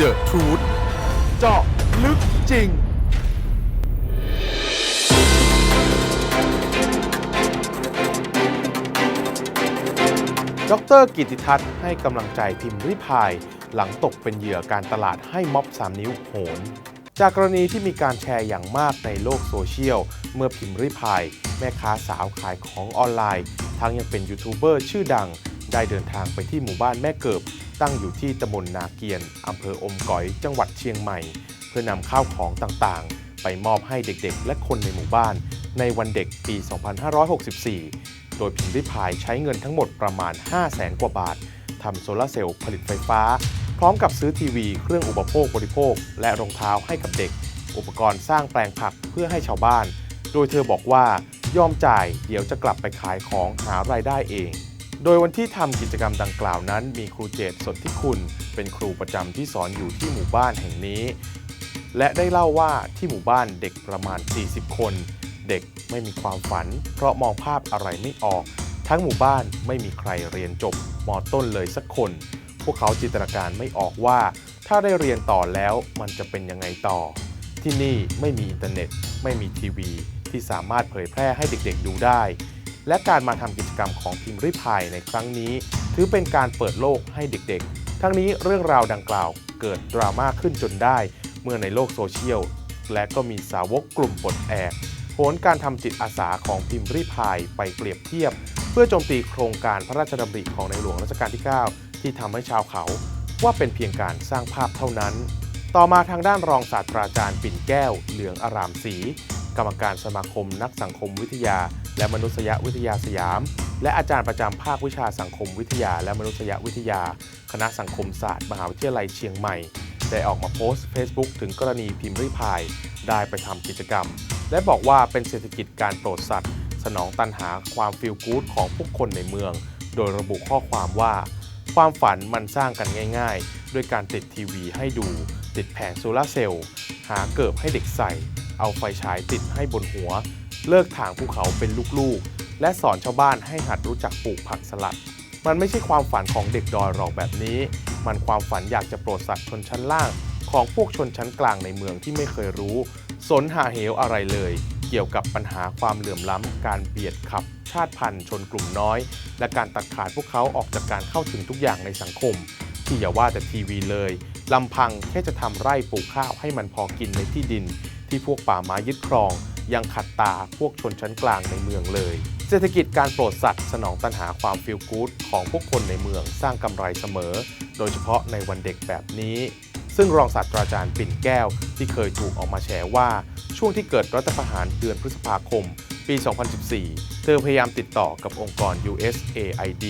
The Truth เจาะลึกจริง ดรกิติทัศน์ให้กำลังใจพิมพ์ริพาย หลังตกเป็นเหยื่อการตลาดให้ม็อบ3นิ้วโหน จากกรณีที่มีการแชร์อย่างมากในโลกโซเชียล เมื่อพิมพ์ริพาย แม่ค้าสาวขายของออนไลน์ ทั้งยังเป็นยูทูบเบอร์ชื่อดัง ได้เดินทางไปที่หมู่บ้านแม่เกิบ ตั้งอยู่ที่ตำบลนาเกียนอำเภออมก๋อยจังหวัดเชียงใหม่ เพื่อนำข้าวของต่างๆ ไปมอบให้เด็กๆ และคนในหมู่บ้าน ในวันเด็กปี 2564 โดยพิมพ์ริพายใช้เงินทั้งหมดประมาณ 5 0 0แสนกว่าบาททำโซลาร์เซลล์ผลิตไฟฟ้า พร้อมกับซื้อทีวีเครื่องอุปโภคบริโภค และรองเท้าให้กับเด็ก อุปกรณ์สร้างแปลงผักเพื่อให้ชาวบ้าน โดยเธอบอกว่ายอมจ่ายเดี๋ยวจะกลับไปขายของหารายได้เอง โดยวันที่ทำกิจกรรมดังกล่าวนั้น มีครูเจตสนธิคุณ เป็นครูประจำที่สอนอยู่ที่หมู่บ้านแห่งนี้ และได้เล่าว่าที่หมู่บ้านเด็กประมาณ 40 คน เด็กไม่มีความฝัน เพราะมองภาพอะไรไม่ออก ทั้งหมู่บ้านไม่มีใครเรียนจบมต้นเลยสักคน พวกเขาจินตนาการไม่ออกว่า ถ้าได้เรียนต่อแล้วมันจะเป็นยังไงต่อ ที่นี่ไม่มีอินเทอร์เน็ต ไม่มีทีวี ที่สามารถเผยแพร่ให้เด็กๆดูได้ และการมาทำกิจกรรมของพิมพ์ริพายในครั้งนี้ ถือเป็นการเปิดโลกให้เด็กๆ ทั้งนี้เรื่องราวดังกล่าวเกิดดราม่าขึ้นจนได้ เมื่อในโลกโซเชียล และก็มีสาวกกลุ่มปลดแอกโหนการทำจิตอาสาของพิมพ์ริพายไปเปรียบเทียบ เพื่อโจมตีโครงการพระราชดำริของในหลวงรัชกาลที่ 9 ที่ทำให้ชาวเขาว่าเป็นเพียงการสร้างภาพเท่านั้น ต่อมาทางด้านรองศาสตราจารย์ปิ่นแก้ว เหลืองอารามศรีกรรมการสมาคมนักสังคมวิทยา และมนุษยวิทยาสยาม และอาจารย์ประจำภาควิชาสังคมวิทยา และมนุษยวิทยา คณะสังคมศาสตร์มหาวิทยาลัยเชียงใหม่ ได้ออกมาโพสต์ Facebook ถึงกรณีพิมพ์ริพาย ได้ไปทำกิจกรรม และบอกว่าเป็นเศรษฐกิจการโปรดสัตว์ สนองตันหาความฟีลกู๊ดของผู้คนในเมือง โดยระบุข้อความว่า ความฝันมันสร้างกันง่ายๆ ด้วยการติดทีวีให้ดู ติดแผงโซลาร์เซลล์หาเกิบให้เด็กใส่ เอาไฟฉายติดให้บนหัว เลิกถางภูเขาเป็นลูกๆ และสอนชาวบ้านให้หัดรู้จักปลูกผักสลัด มันไม่ใช่ความฝันของเด็กดอยหรอกแบบนี้ มันความฝันอยากจะโปรดสัตว์ชนชั้นล่าง ของพวกชนชั้นกลางในเมืองที่ไม่เคยรู้ สนหาเหวอะไรเลย เกี่ยวกับปัญหาความเหลื่อมล้ำ การเบียดขับ ชาติพันธุ์ชนกลุ่มน้อย และการตัดขาดพวกเขาออกจากการเข้าถึงทุกอย่างในสังคม ที่อย่าว่าแต่ทีวีเลยลำพังแค่จะทำไร่ปลูกข้าวให้มันพอกินในที่ดิน ที่พวกป่าไม้ยึดครอง ยังขัดตาพวกชนชั้นกลางในเมืองเลย เศรษฐกิจการโปรดสัตว์สนองตันหาความฟิลกู๊ดของพวกคนในเมืองสร้างกำไรเสมอ โดยเฉพาะในวันเด็กแบบนี้ซึ่งรองศาสตราจารย์ปิ่นแก้วที่เคยถูกออกมาแฉว่า ช่วงที่เกิดรัฐประหารเดือนพฤษภาคม ปี 2014 เธอพยายามติดต่อกับองค์กร USAID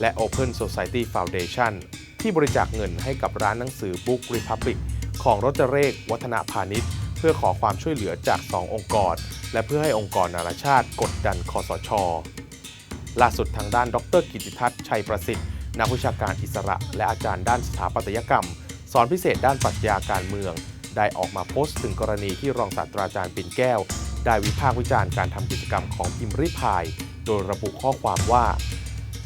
และ Open Society Foundation ที่บริจาคเงินให้กับร้านหนังสือ Book Republic ของรจเรกวัฒนพาณิชย์ พื่อขอความช่วยเหลือจาก 2 องค์กร และเพื่อให้องค์กรนานาชาติกดดันคอสช ล่าสุดทางด้านดรกิติทัศน์ชัยประสิทธิ์ นักวิชาการอิสระ และอาจารย์ด้านสถาปัตยกรรม สอนพิเศษด้านปรัชญาการเมือง ได้ออกมาโพสต์ถึงกรณีที่รองศาสตราจารย์ปิ่นแก้ว ได้วิพากษ์วิจารณ์การทำกิจกรรมของพิมพ์ริพาย โดยระบุข้อความว่า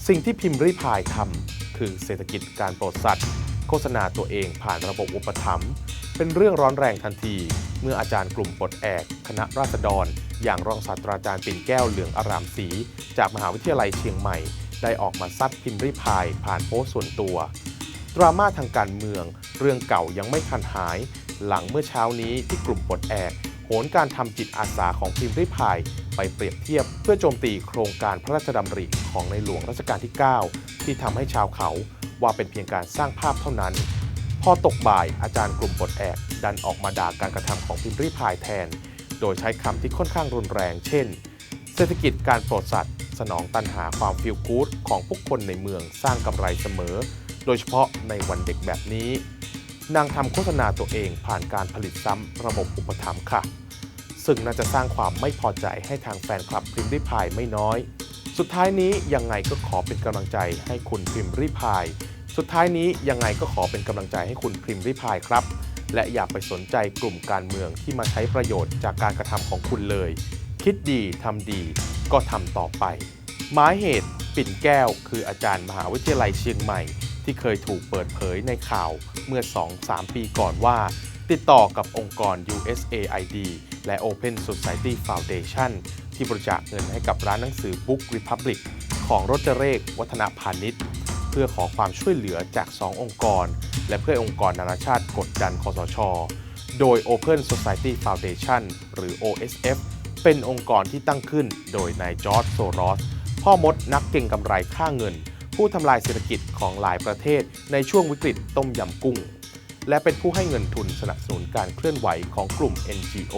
สิ่งที่พิมพ์ริพายทำคือเศรษฐกิจการโปรดสัตว์ โฆษณาตัวเองผ่านระบบอุปถัมภ์เป็นเรื่องร้อนแรงทันที เมื่ออาจารย์กลุ่มปลดแอกคณะราษฎร อย่างรองศาสตราจารย์ปิ่นแก้วเหลืองอารามศรีจากมหาวิทยาลัยเชียงใหม่ ได้ออกมาซัดพิมพ์ริพายผ่านโพสต์ส่วนตัว ดราม่าทางการเมือง เรื่องเก่ายังไม่ทันหาย หลังเมื่อเช้านี้ที่กลุ่มปลดแอกโหนการทำจิตอาสาของพิมพ์ริพายไปเปรียบเทียบเพื่อโจมตีโครงการพระราชดำริของในหลวงรัชกาลที่ 9 ที่ทำให้ชาวเขาว่าเป็นเพียงการสร้างภาพเท่านั้น พอตกบ่ายอาจารย์กลุ่มปลดแอกดันออกมาด่าการกระทำของพิมพ์ริพายแทน โดยใช้คำที่ค่อนข้างรุนแรง เช่น เศรษฐกิจการโปรดสัตว์ สนองตันหาความฟิลกู๊ดของผู้คนในเมืองสร้างกำไรเสมอ โดยเฉพาะในวันเด็กแบบนี้ นางทำโฆษณาตัวเองผ่านการผลิตซ้ำระบบอุปถัมภ์ค่ะ ซึ่งน่าจะสร้างความไม่พอใจให้ทางแฟนคลับพิมพ์ริพายไม่น้อย สุดท้ายนี้ยังไงก็ขอเป็นกำลังใจให้คุณพิมพ์ริพาย สุดท้ายนี้ยังไงก็ขอเป็นกำลังใจให้คุณพิมพ์ริพายครับ และอย่าไปสนใจกลุ่มการเมืองที่มาใช้ประโยชน์จากการกระทำของคุณเลย คิดดีทำดีก็ทำต่อไป หมายเหตุปิ่นแก้ว คืออาจารย์มหาวิทยาลัยเชียงใหม่ ที่เคยถูกเปิดเผยในข่าวเมื่อ 2-3 ปีก่อนว่า ติดต่อกับองค์กร USAID และ Open Society Foundation ที่บริจาคเงินให้กับร้านหนังสือ Book Republic ของรจเรกวัฒนพาณิชย์ เพื่อขอความช่วยเหลือจาก 2 องค์กร และเพื่อองค์กรนานาชาติกดดันคอสช โดย Open Society Foundation หรือ OSF เป็นองค์กรที่ตั้งขึ้นโดยนายจอร์จโซรอส พ่อมดนักเก่งกำไรค่าเงิน ผู้ทำลายเศรษฐกิจของหลายประเทศในช่วงวิกฤตต้มยำกุ้ง และเป็นผู้ให้เงินทุนสนับสนุนการเคลื่อนไหวของกลุ่ม NGO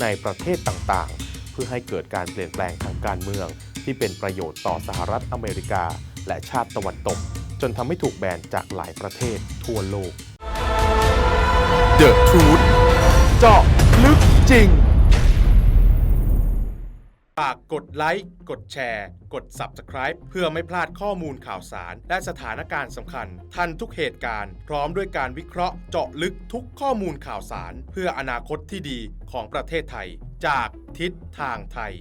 ในประเทศต่างๆ เพื่อให้เกิดการเปลี่ยนแปลงทางการเมือง ที่เป็นประโยชน์ต่อสหรัฐอเมริกา และชาติตะวันตก จนทำให้ถูกแบนจากหลายประเทศทั่วโลก The Truth เจาะลึกจริงฝากกดไลค์ กดแชร์ กด Subscribe เพื่อไม่พลาดข้อมูลข่าวสาร และสถานการณ์สำคัญ ทันทุกเหตุการณ์ พร้อมด้วยการวิเคราะห์เจาะลึกทุกข้อมูลข่าวสาร เพื่ออนาคตที่ดีของประเทศไทย จากทิศทางไทย